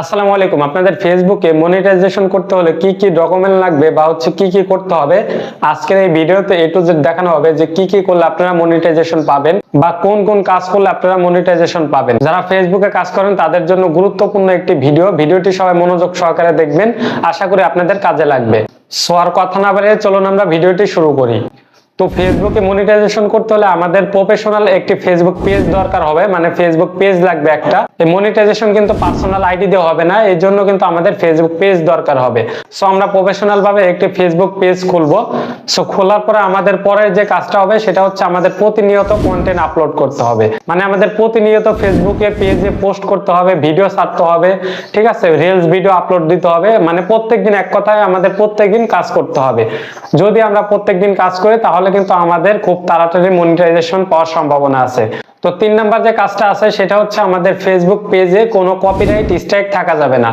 আসসালামু আলাইকুম। আপনাদের ফেসবুকে মনিটাইজেশন করতে হলে কি কি ডকুমেন্ট লাগবে বা হচ্ছে কি কি করতে হবে? আজকের এই ভিডিওতে এ টু জেড দেখানো হবে যে কি কি করলে আপনারা মনিটাইজেশন পাবেন বা কোন কোন কাজ করলে আপনারা মনিটাইজেশন পাবেন। যারা ফেসবুকে কাজ করেন, তাদের জন্য গুরুত্বপূর্ণ একটি ভিডিও। ভিডিওটি সবাই মনোযোগ সহকারে দেখবেন। আশা করি আপনাদের কাজে লাগবে। সো আর কথা না বাড়িয়ে চলুন আমরা ভিডিওটি শুরু করি। তো ফেসবুকে মনিটাইজেশন করতে হলে আমাদের প্রফেশনাল একটি ফেসবুক পেজ দরকার হবে। মানে ফেসবুক পেজ লাগবে একটা। এই মনিটাইজেশন কিন্তু পার্সোনাল আইডি দিয়ে হবে না। এই জন্য কিন্তু আমাদের ফেসবুক পেজ দরকার হবে। সো আমরা প্রফেশনাল ভাবে একটি ফেসবুক পেজ খুলবো। সো খোলার পরে আমাদের পরে যে কাজটা হবে, সেটা হচ্ছে আমাদের প্রতিনিয়ত কন্টেন্ট আপলোড করতে হবে। মানে আমাদের প্রতিনিয়ত ফেসবুকে পেজে পোস্ট করতে হবে ভিডিও ছাড়তে হবে, ঠিক আছে? রিলস ভিডিও আপলোড দিতে হবে। মানে প্রত্যেকদিন এক কথায় আমাদের প্রত্যেকদিন কাজ করতে হবে। যদি আমরা প্রত্যেকদিন কাজ করি, তাহলে কিন্তু আমাদের খুব তাড়াতাড়ি মনিটাইজেশন পাওয়ার সম্ভাবনা আছে। তো তিন নাম্বার যে কাজটা আছে, সেটা হচ্ছে আমাদের ফেসবুক পেজে কোনো কপিরাইট স্ট্রাইক থাকা যাবে না।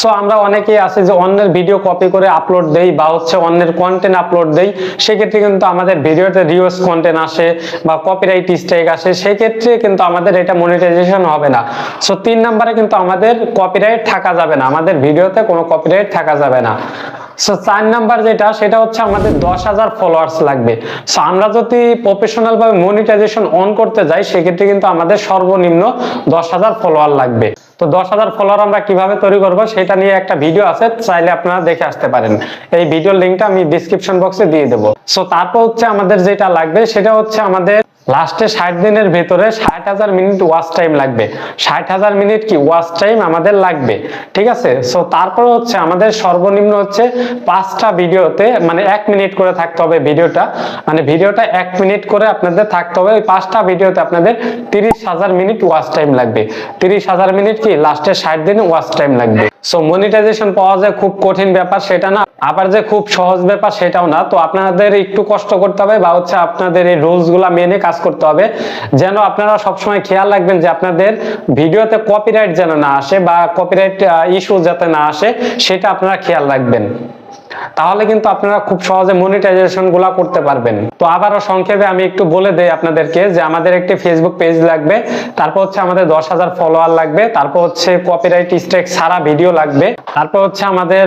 সো আমরা অনেকেই আছে যে অন্যের ভিডিও কপি করে আপলোড দেই বা হচ্ছে অন্যের কন্টেন্ট আপলোড দেই। সেক্ষেত্রে কিন্তু আমাদের ভিডিওতে রিউজ কন্টেন্ট আসে বা কপিরাইট স্ট্রাইক আসে, সেক্ষেত্রে কিন্তু আমাদের এটা মনিটাইজেশন হবে না। সো তিন নাম্বারে কিন্তু আমাদের কপিরাইট থাকা যাবে না। আমাদের ভিডিওতে কোনো কপিরাইট থাকা যাবে না। সো চার নাম্বার যেটা, সেটা হচ্ছে আমাদের দশ হাজার ফলোয়ার্স লাগবে। সো আমরা যদি প্রফেশনাল ভাবে মনিটাইজেশন অন করতে যাই, সেক্ষেত্রে কিন্তু আমাদের সর্বনিম্ন দশ হাজার ফলোয়ার লাগবে। তো দশ হাজার ফলোয়ার আমরা কীভাবে তৈরি করব সেটা নিয়ে একটা ভিডিও আছে, চাইলে আপনারা দেখে আসতে পারেন। এই ভিডিওর লিঙ্কটা আমি ডিসক্রিপশন বক্সে দিয়ে দেবো। সো তারপর হচ্ছে আমাদের যেটা লাগবে, সেটা হচ্ছে আমাদের লাস্টে ষাট দিনের ভেতরে ষাট হাজার মিনিট ওয়াচ টাইম লাগবে। ষাট হাজার মিনিট কি ওয়াচ টাইম আমাদের লাগবে, ঠিক আছে? সো তারপর হচ্ছে আমাদের সর্বনিম্ন হচ্ছে পাঁচটা ভিডিওতে মানে এক মিনিট করে থাকতে হবে ভিডিওটা মানে ভিডিওটা এক মিনিট করে আপনাদের থাকতে হবে। ওই পাঁচটা ভিডিওতে আপনাদের তিরিশ হাজার মিনিট ওয়াচ টাইম লাগবে। তিরিশ হাজার মিনিট কি লাস্টে ষাট দিন ওয়াচ টাইম লাগবে। সো মনিটাইজেশন পাওয়া যায় খুব কঠিন ব্যাপার, সেটা না। আবার যে খুব সহজ ব্যাপার, সেটাও না। তো আপনাদের একটু কষ্ট করতে হবে বা হচ্ছে আপনাদের এই রুলসগুলা মেনে কাজ করতে হবে। যেন আপনারা সবসময় খেয়াল রাখবেন যে আপনাদের ভিডিওতে কপিরাইট যেন না আসে বা কপিরাইট ইস্যু যাতে না আসে, সেটা আপনারা খেয়াল রাখবেন। তাহলে কিন্তু আপনারা খুব সহজে মনিটাইজেশনগুলা করতে পারবেন। তো আবারও সংক্ষেপে আমি একটু বলে দেই আপনাদেরকে যে আমাদের একটি ফেসবুক পেজ লাগবে, তারপর হচ্ছে আমাদের দশ হাজার ফলোয়ার লাগবে, তারপর হচ্ছে কপিরাইট স্ট্রাইক সারা ভিডিও লাগবে, তারপর হচ্ছে আমাদের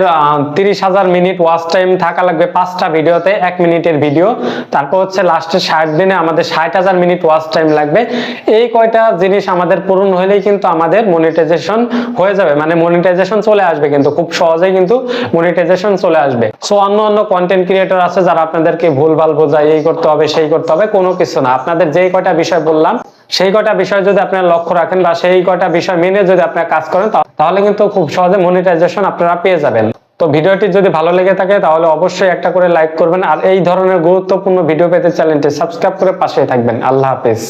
তিরিশ হাজার মিনিট ওয়াচ টাইম থাকা লাগবে পাঁচটা ভিডিওতে এক মিনিটের ভিডিও তারপর হচ্ছে লাস্টে ষাট দিনে আমাদের ষাট হাজার মিনিট ওয়াচ টাইম লাগবে। এই কয়টা জিনিস আমাদের পূরণ হলেই কিন্তু আমাদের মনিটাইজেশন হয়ে যাবে মানে মনিটাইজেশন চলে আসবে কিন্তু, খুব সহজেই কিন্তু মনিটাইজেশন চলে আসবে। সো অন্য অন্য কন্টেন্ট ক্রিয়েটর আছে যারা আপনাদেরকে ভুলভাল বোঝায়, এই করতে হবে, সেই করতে হবে, কোনো কিছু না। আপনাদের যেই কয়টা বিষয় বললাম, সেই কয়টা বিষয় যদি আপনারা লক্ষ্য রাখেন বা সেই কয়টা বিষয় মেনে যদি আপনারা কাজ করেন তাহলে কিন্তু খুব সহজে মনিটাইজেশন আপনারা পেয়ে যাবেন। তো ভিডিওটি যদি ভালো লেগে থাকে, তাহলে অবশ্যই একটা করে লাইক করবেন। আর এই ধরনের গুরুত্বপূর্ণ ভিডিও পেতে চ্যানেলটি সাবস্ক্রাইব করে পাশে থাকবেন। আল্লাহ হাফেজ।